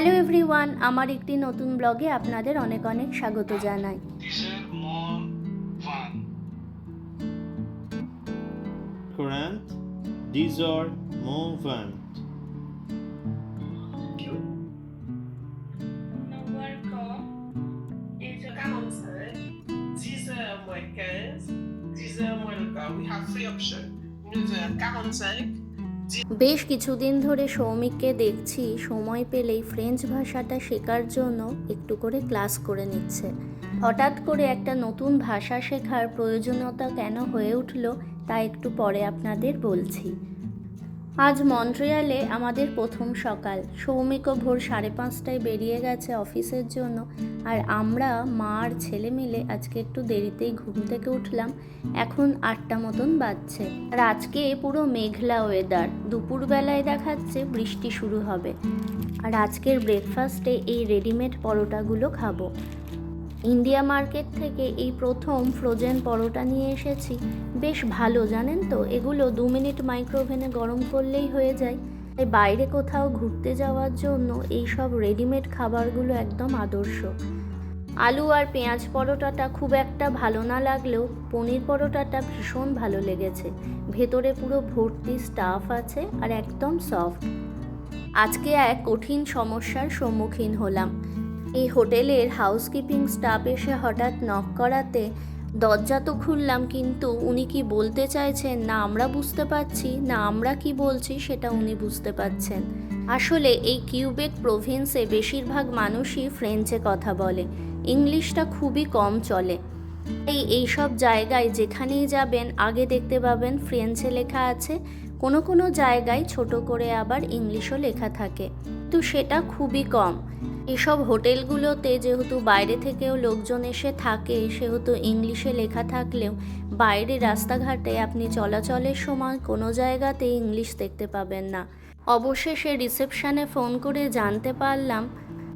Hello everyone আমার একটি নতুন ব্লগে আপনাদের অনেক অনেক স্বাগত জানাই. Current, deserve more fun. Number com is 45, 10h15, 10h moins le quart. We have three options. 9h45, বেশ কিছুদিন ধরে সৌমিককে দেখছি, সময় পেলেই ফ্রেঞ্চ ভাষাটা শেখার জন্য একটু করে ক্লাস করে নিচ্ছে। হঠাৎ করে একটা নতুন ভাষা শেখার প্রয়োজনীয়তা কেন হয়ে উঠল তা একটু পরে আপনাদের বলছি। আজ মন্ট্রিয়ালে আমাদের প্রথম সকাল। সৌমিকও ভোর সাড়ে পাঁচটায় বেরিয়ে গেছে অফিসের জন্য আর আমরা মা আর ছেলে মিলে আজকে একটু দেরিতেই ঘুম থেকে উঠলাম। এখন আটটা মতন বাজছে। আর আজকে পুরো মেঘলা ওয়েদার দুপুরবেলায় দেখাচ্ছে বৃষ্টি শুরু হবে। আর আজকের ব্রেকফাস্টে এই রেডিমেড পরোটাগুলো খাব। ইন্ডিয়া মার্কেট থেকে এই প্রথম ফ্রোজেন পরোটা নিয়ে এসেছি। বেশ ভালো, জানেন তো? এগুলো দু মিনিট মাইক্রোওভেনে গরম করলেই হয়ে যায়। তাই বাইরে কোথাও ঘুরতে যাওয়ার জন্য এই সব রেডিমেড খাবারগুলো একদম আদর্শ। আলু আর পেঁয়াজ পরোটাটা খুব একটা ভালো না লাগলেও পনির পরোটাটা ভীষণ ভালো লেগেছে। ভেতরে পুরো ভর্তি স্টাফ আছে আর একদম সফট। আজকে এক কঠিন সমস্যার সম্মুখীন হলাম। এই হোটেলের হাউসকিপিং স্টাফ এসে হঠাৎ নক করাতে দরজা তো খুললাম, কিন্তু উনি কি বলতে চাইছেন? না, আমরা বুঝতে পারছি। না, আমরা কি বলছি সেটা উনি বুঝতে পারছেন। আসলে এই কিউবেক প্রভিন্সে বেশিরভাগ মানুষই ফ্রেঞ্চে কথা বলে। ইংলিশটা খুবই কম চলে। এই এইসব জায়গায় যেখানেই যাবেন, আগে দেখতে পাবেন ফ্রেঞ্চে লেখা আছে। কোনো কোনো জায়গায় ছোট করে আবার ইংলিশও লেখা থাকে। তো সেটা খুবই কম। এসব হোটেলগুলোতে যেহেতু বাইরে থেকেও লোকজন এসে থাকে, সেহেতু ইংলিশে লেখা থাকলেও বাইরে রাস্তাঘাটে আপনি চলাচলের সময় কোনো জায়গাতে ইংলিশ দেখতে পাবেন না। অবশেষে রিসেপশনে ফোন করে জানতে পারলাম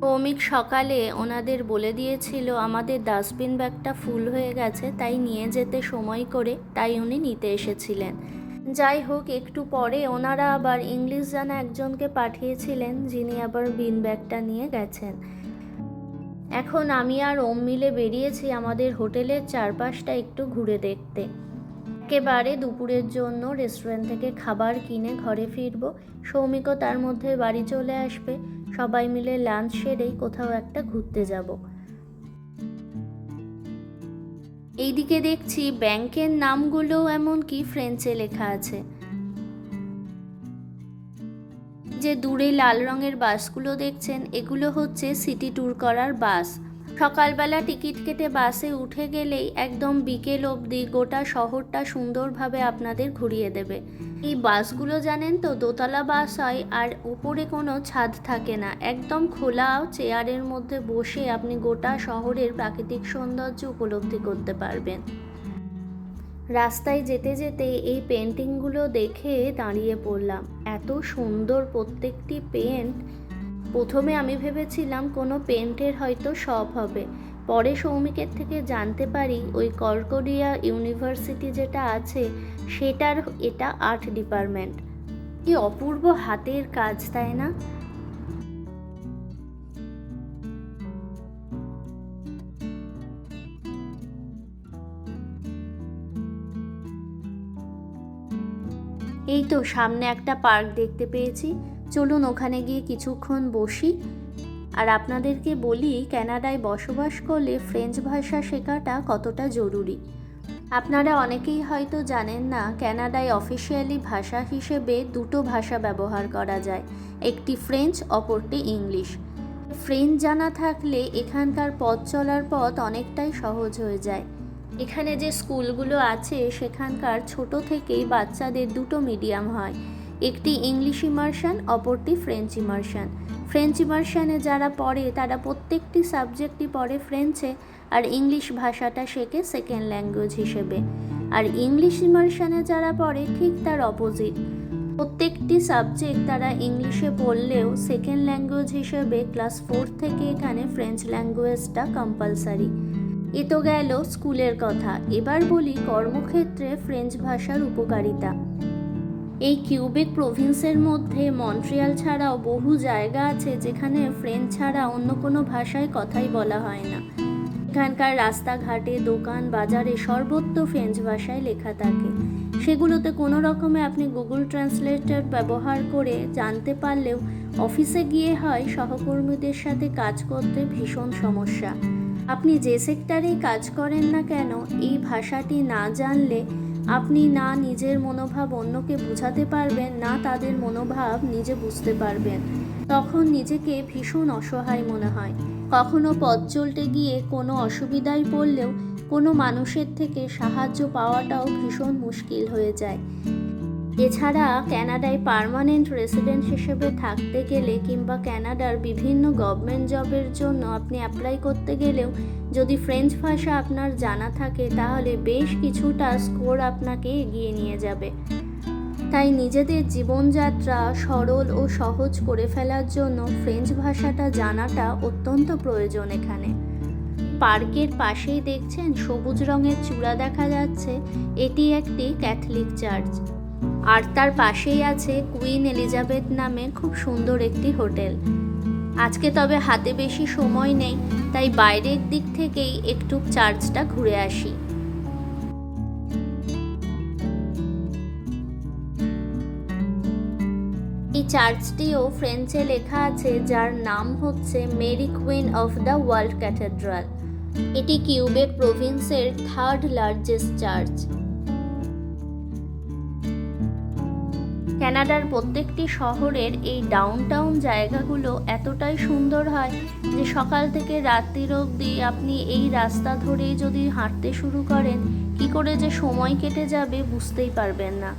ভৌমিক সকালে ওনাদের বলে দিয়েছিল, আমাদের ডাস্টবিন ব্যাগটা ফুল হয়ে গেছে, তাই নিয়ে যেতে সময় করে তাই উনি নিতে এসেছিলেন। যাই হোক, একটু পরে ওনারা আবার ইংলিশ জানা একজনকে পাঠিয়েছিলেন, যিনি আবার বিন ব্যাগটা নিয়ে গেছেন। এখন আমি আর ওম মিলে বেরিয়েছি আমাদের হোটেলের চারপাশটা একটু ঘুরে দেখতে। একেবারে দুপুরের জন্য রেস্টুরেন্ট থেকে খাবার কিনে ঘরে ফিরবো। সৌমিকও তার মধ্যে বাড়ি চলে আসবে। সবাই মিলে লাঞ্চ সেরেই কোথাও একটা ঘুরতে যাব। এইদিকে দেখছি ব্যাংকের নামগুলো এমনকি ফ্রেঞ্চে লেখা আছে। যে দূরে লাল রঙের বাসগুলো দেখছেন, এগুলো হচ্ছে সিটি ট্যুর করার বাস। সকালবেলা টিকিট কেটে বাসে উঠে গেলেই একদম বিকেল অবধি গোটা শহরটা সুন্দরভাবে আপনাদের ঘুরিয়ে দেবে। এই বাসগুলো জানেন তো, দোতলা বাস হয় আর উপরে কোনো ছাদ থাকে না। একদম খোলা চেয়ারের মধ্যে বসে আপনি গোটা শহরের প্রাকৃতিক সৌন্দর্য উপলব্ধি করতে পারবেন। রাস্তায় যেতে যেতে এই পেন্টিংগুলো দেখে দাঁড়িয়ে পড়লাম। এত সুন্দর প্রত্যেকটি পেন্ট প্রথমে আমি ভেবেছিলাম কোনো পেন্টের হয়তো শপ হবে। পরে সৌমিকের থেকে জানতে পারি ওই কর্করিয়া ইউনিভার্সিটি যেটা আছে, সেটার এটা আর্ট ডিপার্টমেন্ট। কি অপূর্ব হাতের কাজ, তাই না? এই তো সামনে একটা পার্ক দেখতে পেয়েছি। চলুন ওখানে গিয়ে কিছুক্ষণ বসি। আর আপনাদেরকে বলি ক্যানাডায় বসবাস করলে ফ্রেঞ্চ ভাষা শেখাটা কতটা জরুরি। আপনারা অনেকেই হয়তো জানেন না ক্যানাডায় অফিসিয়ালি ভাষা হিসেবে দুটো ভাষা ব্যবহার করা যায়, একটি ফ্রেঞ্চ, অপরটি ইংলিশ। ফ্রেঞ্চ জানা থাকলে এখানকার পথ চলার পথ অনেকটাই সহজ হয়ে যায়। এখানে যে স্কুলগুলো আছে, সেখানকার ছোট থেকেই বাচ্চাদের দুটো মিডিয়াম হয়। একটি ইংলিশ ইমার্শন অপরটি ফ্রেঞ্চ ইমার্শন ফ্রেঞ্চ ইমার্শনে যারা পড়ে, তারা প্রত্যেকটি সাবজেক্টই পড়ে ফ্রেঞ্চে আর ইংলিশ ভাষাটা শেখে সেকেন্ড ল্যাঙ্গুয়েজ হিসেবে। আর ইংলিশ ইমার্শনে যারা পড়ে, ঠিক তার অপোজিট প্রত্যেকটি সাবজেক্ট তারা ইংলিশে পড়লেও সেকেন্ড ল্যাঙ্গুয়েজ হিসেবে ক্লাস ফোর থেকে এখানে ফ্রেঞ্চ ল্যাঙ্গুয়েজটা কম্পালসারি এ তো গেল স্কুলের কথা। এবার বলি কর্মক্ষেত্রে ফ্রেঞ্চ ভাষার উপকারিতা। এই কিউবেক প্রভিন্সের মধ্যে মন্ট্রিয়াল ছাড়াও বহু জায়গা আছে যেখানে ফ্রেঞ্চ ছাড়া অন্য কোনো ভাষায় কথাই বলা হয় না। এখানকার রাস্তাঘাটে, দোকান, বাজারে সর্বত্র ফ্রেঞ্চ ভাষায় লেখা থাকে। সেগুলোতে কোনো রকমে আপনি গুগল ট্রান্সলেটর ব্যবহার করে জানতে পারলেও অফিসে গিয়ে হয় সহকর্মীদের সাথে কাজ করতে ভীষণ সমস্যা। আপনি যে সেক্টরেই কাজ করেন না কেন, এই ভাষাটি না জানলে আপনি না নিজের মনোভাব অন্যকে বোঝাতে পারবেন, না তাদের মনোভাব নিজে বুঝতে পারবেন। তখন নিজেকে ভীষণ অসহায় মনে হয়। কখনো পথ চলতে গিয়ে কোনো অসুবিধায় পড়লেও কোনো মানুষের থেকে সাহায্য পাওয়াটাও ভীষণ মুশকিল হয়ে যায়। এছাড়া ক্যানাডায় পার্মানেন্ট রেসিডেন্ট হিসেবে থাকতে গেলে কিংবা ক্যানাডার বিভিন্ন গভর্নমেন্ট জবের জন্য আপনি অ্যাপ্লাই করতে গেলেও যদি ফ্রেঞ্চ ভাষা আপনার জানা থাকে, তাহলে বেশ কিছুটা স্কোর আপনাকে এগিয়ে নিয়ে যাবে। তাই নিজেদের জীবনযাত্রা সরল ও সহজ করে ফেলার জন্য ফ্রেঞ্চ ভাষাটা জানাটা অত্যন্ত প্রয়োজন এখানে। পার্কের পাশেই দেখছেন সবুজ রঙের চূড়া দেখা যাচ্ছে। এটি একটি ক্যাথলিক চার্চ আর তার পাশেই আছে কুইন এলিজাবেথ নামে খুব সুন্দর একটি হোটেল। আজকে তবে হাতে বেশি সময় নেই, তাই বাইরের দিক থেকেই একটু চার্চটা ঘুরে আসি। এই চার্চটিও ফ্রেঞ্চে লেখা আছে, যার নাম হচ্ছে Mary Queen of the World Cathedral. এটি কিউবেক প্রভিন্সের থার্ড লার্জেস্ট চার্চ। ক্যানাডার প্রত্যেকটি শহরের এই ডাউনটাউন জায়গাগুলো এতটাই সুন্দর হয় যে সকাল থেকে রাত্রির অবধি আপনি এই রাস্তা ধরেই যদি হাঁটতে শুরু করেন, কি করে যে সময় কেটে যাবে বুঝতেই পারবেন না।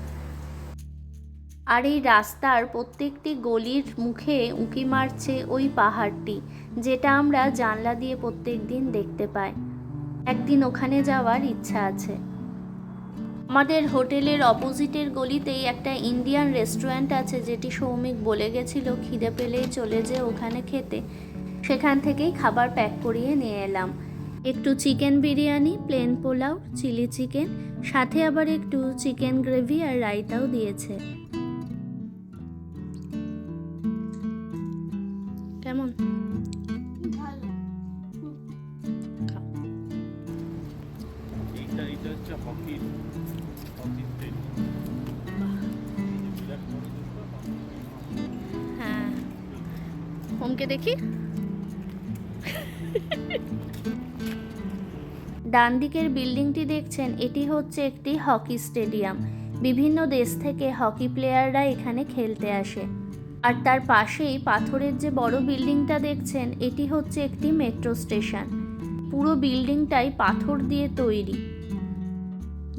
আর এই রাস্তার প্রত্যেকটি গলির মুখে উঁকি মারছে ওই পাহাড়টি, যেটা আমরা জানলা দিয়ে প্রত্যেক দিন দেখতে পাই। একদিন ওখানে যাওয়ার ইচ্ছা আছে। আমাদের হোটেলের অপোজিটের গলিতেই একটা ইন্ডিয়ান রেস্টুরেন্ট আছে যেটি সৌমিক বলে গেছিল, খিদে পেলেই চলে যে ওখানে খেতে। সেখান থেকেই খাবার প্যাক করিয়ে নিয়ে এলাম। একটু chicken biryani, plain pulao, chilli chicken, সাথে আবার একটু চিকেন গ্রেভি আর রায়তাও দিয়েছে। দুটো হ্যাঁ। দেখি। ডান দিকের বিল্ডিংটি দেখছেন, এটি হচ্ছে একটি হকি স্টেডিয়াম। বিভিন্ন দেশ থেকে হকি প্লেয়াররা এখানে খেলতে আসে। আর তার পাশেই পাথরের যে বড় বিল্ডিংটা দেখছেন, এটি হচ্ছে একটি মেট্রো স্টেশন। পুরো বিল্ডিংটাই পাথর দিয়ে তৈরি।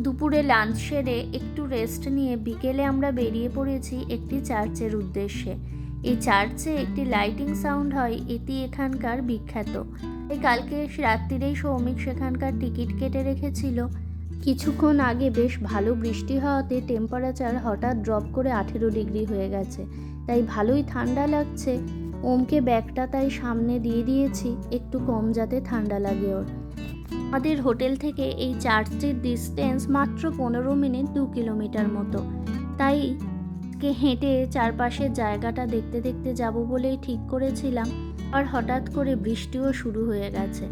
দুপুরে লাঞ্চ সেরে একটু রেস্ট নিয়ে বিকেলে আমরা বেরিয়ে পড়েছি একটি চার্চের উদ্দেশ্যে। এই চার্চে একটি লাইটিং সাউন্ড হয়, এটি এখানকার বিখ্যাত। এই কালকে রাত্রিরেই সৌমিক সেখানকার টিকিট কেটে রেখেছিল। কিছুক্ষণ আগে বেশ ভালো বৃষ্টি হওয়াতে টেম্পারেচার হঠাৎ ড্রপ করে আঠেরো ডিগ্রি হয়ে গেছে। তাই ভালোই ঠান্ডা লাগছে। ওমকে ব্যাগটা তাই সামনে দিয়ে দিয়েছি, একটু কম যাতে ঠান্ডা লাগে ওর। আমাদের হোটেল থেকে এই চার্চটির ডিস্টেন্স মাত্র পনেরো মিনিট দু কিলোমিটার মতো। তাই কে হেঁটে চারপাশের জায়গাটা দেখতে দেখতে যাব বলেই ঠিক করেছিলাম আর হঠাৎ করে বৃষ্টিও শুরু হয়ে গেছে।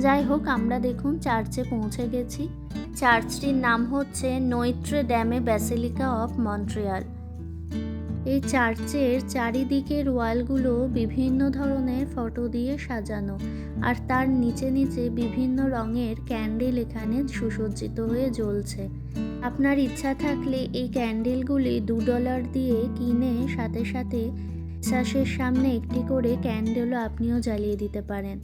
যাই হোক, আমরা দেখুন চার্চে পৌঁছে গেছি। চার্চটির নাম হচ্ছে Notre Dame Basilica of Montreal. এই চার্চের চারিদিকের ওয়ালগুলো বিভিন্ন ধরনের ফটো দিয়ে সাজানো আর তার নিচে নিচে বিভিন্ন রঙের ক্যান্ডেল এখানে সুসজ্জিত হয়ে জ্বলছে। আপনার ইচ্ছা থাকলে এই ক্যান্ডেলগুলি দু ডলার দিয়ে কিনে সাথে সাথে শ্বাসের সামনে একটি করে ক্যান্ডেলও আপনিও জ্বালিয়ে দিতে পারেন।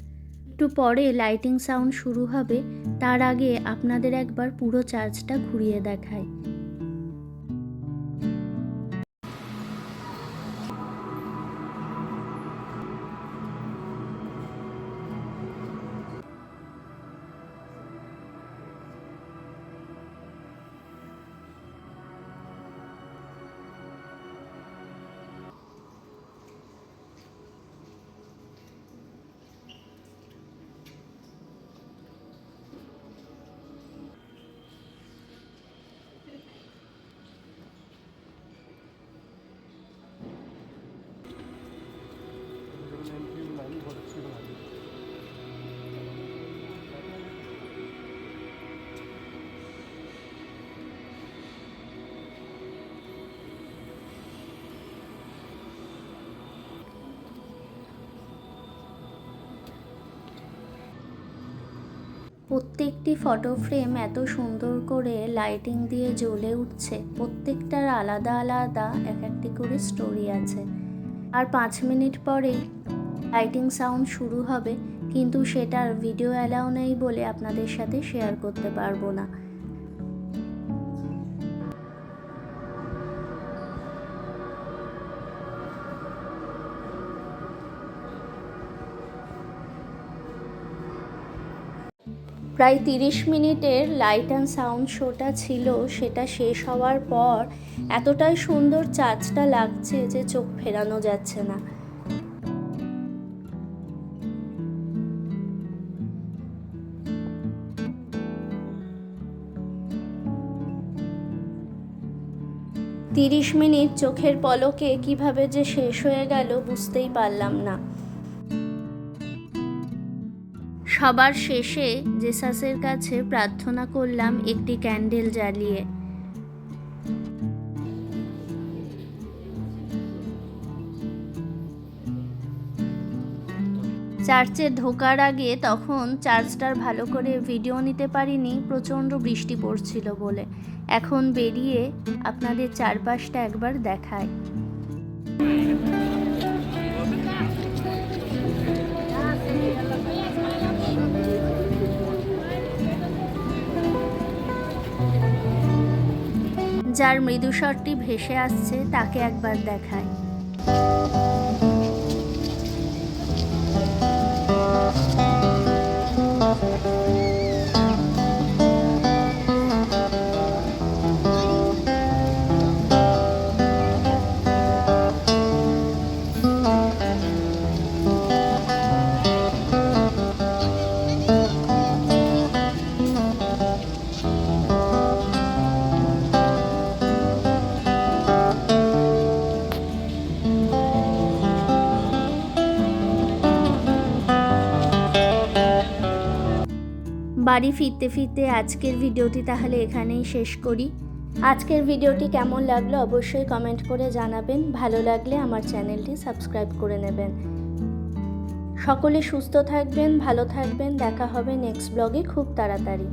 একটু পরে লাইটিং সাউন্ড শুরু হবে, তার আগে আপনাদের একবার পুরো চার্চটা ঘুরিয়ে দেখায় প্রত্যেকটি ফটো ফ্রেম এত সুন্দর করে লাইটিং দিয়ে জ্বলে উঠছে। প্রত্যেকটার আলাদা আলাদা এক একটি করে স্টোরি আছে। আর পাঁচ মিনিট পরেই লাইটিং সাউন্ড শুরু হবে, কিন্তু সেটার ভিডিও অ্যালাউ নেই বলে আপনাদের সাথে শেয়ার করতে পারব না। প্রায় তিরিশ মিনিটের লাইট অ্যান্ড সাউন্ড শোটা ছিল, সেটা শেষ হওয়ার পর এতটাই সুন্দর চার্চটা লাগছে যে চোখ ফেরানো যাচ্ছে না। তিরিশ মিনিট চোখের পলকে কীভাবে যে শেষ হয়ে গেল বুঝতেই পারলাম না। সবার শেষে জেসাসের কাছে প্রার্থনা করলাম একটি ক্যান্ডেল জ্বালিয়ে। চার্চে ঢোকার আগে তখন চার্চটার ভালো করে ভিডিও নিতে পারিনি, প্রচণ্ড বৃষ্টি পড়ছিল বলে। এখন বেরিয়ে আপনাদের চারপাশটা একবার দেখায় যার মৃদুস্বরটি ভেসে আসছে তাকে একবার দেখায় বাড়ি ফিরতে ফিরতে আজকের ভিডিওটি তাহলে এখানেই শেষ করি। আজকের ভিডিওটি কেমন লাগল অবশ্যই কমেন্ট করে জানাবেন। ভালো লাগলে আমার চ্যানেলটি সাবস্ক্রাইব করে নেবেন। সকলে সুস্থ থাকবেন, ভালো থাকবেন। দেখা হবে নেক্সট ব্লগে খুব তাড়াতাড়ি।